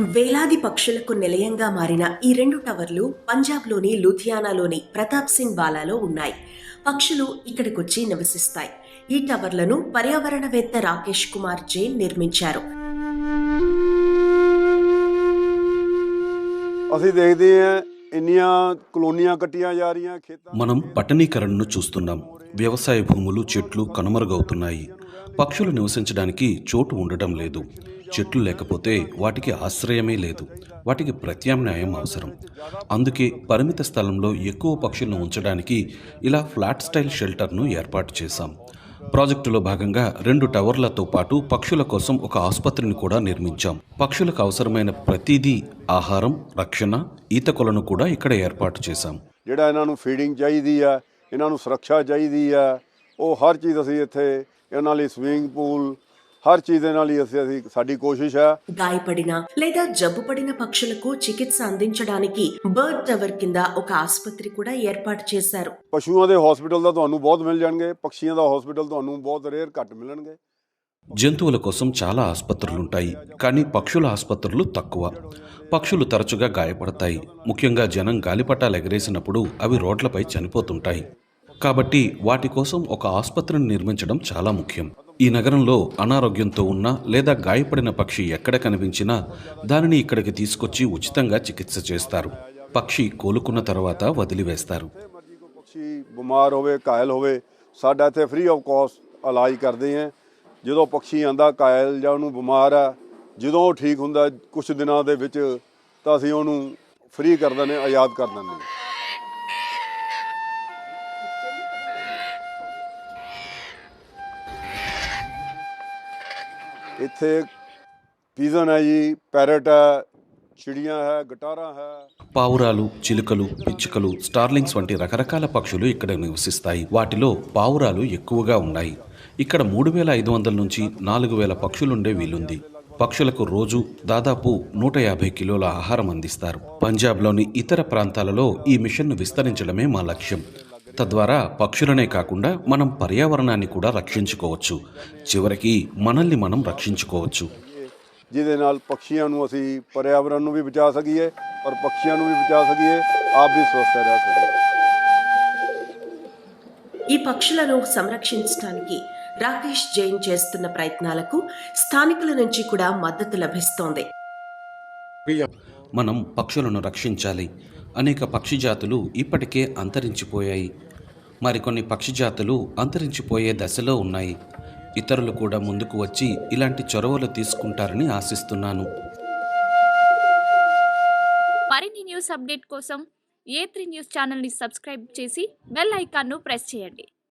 వేలాది పక్షులకు నిలయంగా మారిన ఈ రెండు టవర్లు పంజాబ్లోని లూథియానాలోని ప్రతాప్ సింగ్ బాలాలో ఉన్నాయి. పక్షులు ఇక్కడికొచ్చి నివసిస్తాయి. ఈ టవర్లను పర్యావరణవేత్త రాకేష్ కుమార్ జైన్ నిర్మించారు. మనం పట్టణీకరణను చూస్తున్నాం. వ్యవసాయ భూములు చెట్లు కనుమరుగవుతున్నాయి. పక్షులు నివసించడానికి చోటు ఉండటం లేదు. చెట్లు లేకపోతే వాటికి ఆశ్రయమే లేదు వాటికి ప్రత్యామ్నాయం అవసరం అందుకే పరిమిత స్థలంలో ఎక్కువ పక్షులను ఉంచడానికి ఇలా ఫ్లాట్ స్టైల్ షెల్టర్ను ఏర్పాటు చేశాం ప్రాజెక్టులో భాగంగా రెండు టవర్లతో పాటు పక్షుల కోసం ఒక ఆసుపత్రిని కూడా నిర్మించాం పక్షులకు అవసరమైన ప్రతిదీ ఆహారం రక్షణ ఈత కొలను కూడా ఇక్కడ ఏర్పాటు చేశాం ਜਿਹੜਾ ਇਹਨਾਂ ਨੂੰ ਫੀਡਿੰਗ ਚਾਹੀਦੀ ਆ ਇਹਨਾਂ ਨੂੰ ਸੁਰੱਖਿਆ ਚਾਹੀਦੀ ਆ ਉਹ ਹਰ ਚੀਜ਼ ਅਸੀਂ ਇੱਥੇ ਇਹਨਾਂ ਲਈ swimming pool her cheese they గాయపడిన లేదా జబ్బు పడిన పక్షులకు చికిత్స అందించడానికి బర్డ్ టవర్ కింద ఒక ఆసుపత్రి కూడా ఏర్పాటు చేశారు. పశువుਆਂ ਦੇ ਹਸਪੀਟਲ ਦਾ ਤੁਹਾਨੂੰ ਬਹੁਤ ਮਿਲ ਜਾਣਗੇ పక్షੀਆਂ ਦਾ ਹਸਪੀਟਲ ਤੁਹਾਨੂੰ ਬਹੁਤ ਰੇਅਰ ਘੱਟ జంతువుల కోసం చాలా ఆసుపత్రులు ఉంటాయి కానీ పక్షుల ఆసుపత్రులు తక్కువ. పక్షులు తరచుగా గాయపడతాయి. ముఖ్యంగా జనం గాలిపటాలు ఎగరేసినప్పుడు అవి రోడ్లపై చనిపోతుంటాయి. కాబట్టి వాటి కోసం ఒక ఆసుపత్రిని నిర్మించడం చాలా ముఖ్యం. ఈ నగరంలో అనారోగ్యంతో ఉన్న లేదా గాయపడిన పక్షి ఎక్కడ కనిపించినా దానిని ఇక్కడికి తీసుకొచ్చి ఉచితంగా చికిత్స చేస్తారు పక్షి కోలుకున్న తర్వాత వదిలివేస్తారు ਮਰਜੀ ਕੋਈ ਪਕਸ਼ੀ ਬਿਮਾਰ ਹੋਵੇ ਘਾਇਲ ਹੋਵੇ ਸਾਡਾ ਇੱਥੇ ਫ੍ਰੀ ਆਫ ਕਾਸਟ ਇਲਾਜ ਕਰਦੇ ਹਾਂ ਜਦੋਂ ਪਕਸ਼ੀ ਆਂਦਾ ਘਾਇਲ ਜਾਂ ਉਹਨੂੰ ਬਿਮਾਰ ਆ ਜਦੋਂ ਉਹ ਠੀਕ ਹੁੰਦਾ ਕੁਝ ਦਿਨਾਂ ਦੇ ਵਿੱਚ ਤਾਂ ਅਸੀਂ ਉਹਨੂੰ ਫ੍ਰੀ ਕਰ ਦਿੰਦੇ ਹਾਂ, ਆਜ਼ਾਦ ਕਰ ਦਿੰਦੇ ਇੱਥੇ పీజన్ అయ్యి పెరట పావురాలు చిలుకలు పిచ్చుకలు స్టార్లింగ్స్ వంటి రకరకాల పక్షులు ఇక్కడ నివసిస్తాయి. వాటిలో పావురాలు ఎక్కువగా ఉన్నాయి. ఇక్కడ మూడు వేల ఐదు వందల నుంచి నాలుగు వేల పక్షులుండే వీలుంది. పక్షులకు రోజు దాదాపు నూట యాభై కిలోల ఆహారం అందిస్తారు. పంజాబ్లోని ఇతర ప్రాంతాలలో ఈ మిషన్ను విస్తరించడమే మా లక్ష్యం. తద్వారా పక్షులనే కాకుండా మనం పర్యావరణాన్ని కూడా రక్షించుకోవచ్చు చివరికి మనల్ని మనం రక్షించుకోవచ్చు ਜਿਹਦੇ ਨਾਲ ਪਕਸ਼ੀਆਂ ਨੂੰ ਅਸੀਂ ਪਰਿਆਵਰਣ ਨੂੰ ਵੀ ਬਚਾ ਸਕੀਏ ਔਰ ਪਕਸ਼ੀਆਂ ਨੂੰ ਵੀ ਬਚਾ ਸਕੀਏ ਆਪ ਵੀ ਸਵਸਥ ਰਹਿ ਸਕੀਏ ఈ పక్షులను సంరక్షించడానికి రాకేష్ జైన్ చేస్తున్న ప్రయత్నాలకు స్థానికుల నుంచి కూడా మద్దతు లభిస్తోంది మనం పక్షులను రక్షించాలి అనేక పక్షి జాతులు ఇప్పటికే అంతరించిపోయాయి మరికొన్ని పక్షి జాతులు అంతరించిపోయే దశలో ఉన్నాయి. ఇతరులు కూడా ముందుకు వచ్చి ఇలాంటి చొరవలు తీసుకుంటారని ఆశిస్తున్నాను. మరిన్ని న్యూస్ అప్డేట్ కోసం ఏ త్రీ న్యూస్ ఛానల్ని సబ్స్క్రైబ్ చేసి బెల్ ఐకాన్ను ప్రెస్ చేయండి.